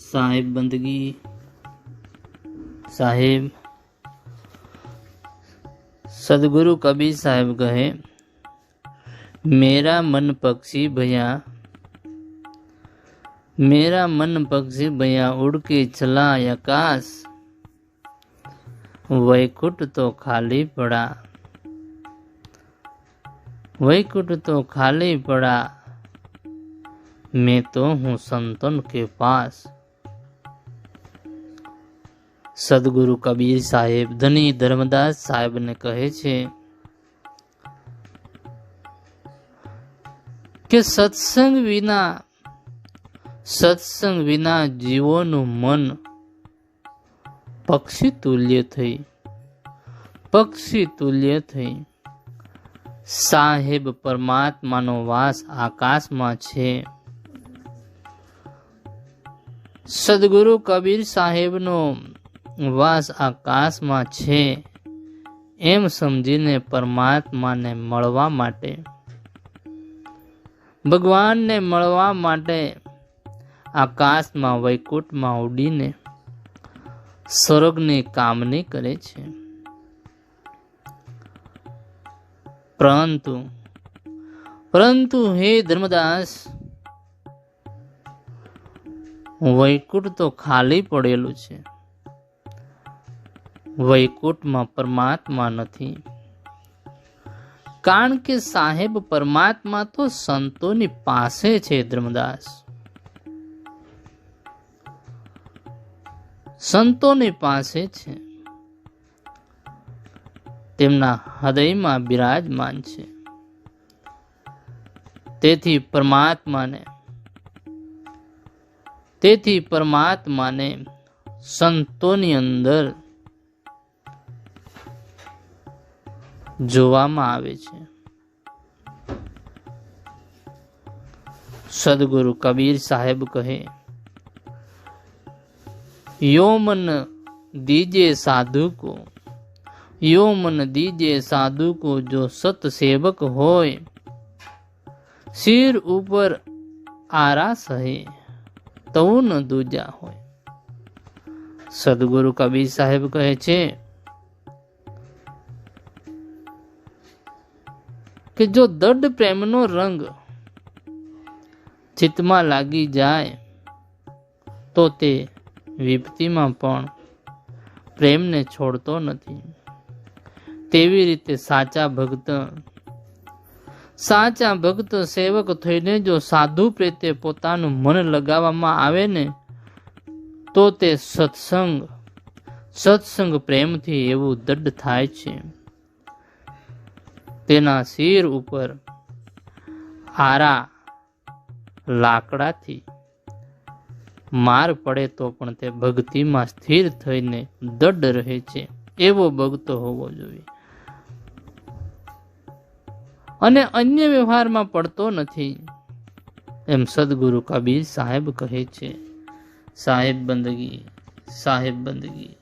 साहेब बंदगी, साहेब। सदगुरु कबीर साहेब कहे, मेरा मन पक्षी भया, मेरा मन पक्षी भया उड़ के चला आकाश। वैकुट तो खाली पड़ा वैकुट तो खाली पड़ा। मैं तो हूँ संतन के पास। સદગુરુ કબીર સાહેબ, ધની ધર્મદાસ સાહેબને કહે છે કે સત્સંગ વિના સત્સંગ વિના જીવોનું મન પક્ષી તુલ્ય થઈ, પક્ષી તુલ્ય થઈ. સાહેબ, પરમાત્માનો વાસ આકાશમાં છે. સદગુરુ કબીર સાહેબનો વાસ આકાશમાં છે. એમ સમજીને પરમાત્માને મળવા માટે. ભગવાનને મળવા માટે આકાશમાં વૈકુંઠમાં ઉડીને સ્વર્ગની કામની કરે છે. પરંતુ પરંતુ હે ધર્મદાસ, વૈકુંઠ તો ખાલી પડેલું છે. વૈકુંઠમાં પરમાત્મા નથી. કારણ કે સાહેબ, પરમાત્મા તો સંતોની પાસે છે, ધર્મદાસ. સંતોની પાસે છે. તેમના હૃદયમાં બિરાજમાન છે. તેથી પરમાત્માને તેથી પરમાત્માને સંતોની અંદર જોવામાં આવે છે. સદગુરુ કબીર સાહેબ કહે, યો મન દીજે સાધુ કો યો મન દીજે સાધુ કો જો સત સેવક હોય, શિર ઉપર આરા સહે તવ ન દૂજા હોય. સદગુરુ કબીર સાહેબ કહે છે કે જો દડ પ્રેમનો રંગ ચિત્તમાં લાગી જાય, તો તે વિપત્તિમાં પણ પ્રેમને છોડતો નથી. તેવી રીતે સાચા ભક્ત સાચા ભક્ત સેવક થઈને જો સાધુ પ્રત્યે પોતાનું મન લગાવવામાં આવે ને, તો તે સત્સંગ સત્સંગ પ્રેમથી એવું દઢ થાય છે. તેના શિર ઉપર આરા લાકડાથી માર પડે તો પણ તે ભક્તિમાં સ્થિર થઈને દડ રહે છે. એવો ભક્ત હોવો જોઈએ. અને અન્ય વ્યવહારમાં પડતો નથી. એમ સદગુરુ કબીર સાહેબ કહે છે. સાહેબ બંદગી સાહેબ બંદગી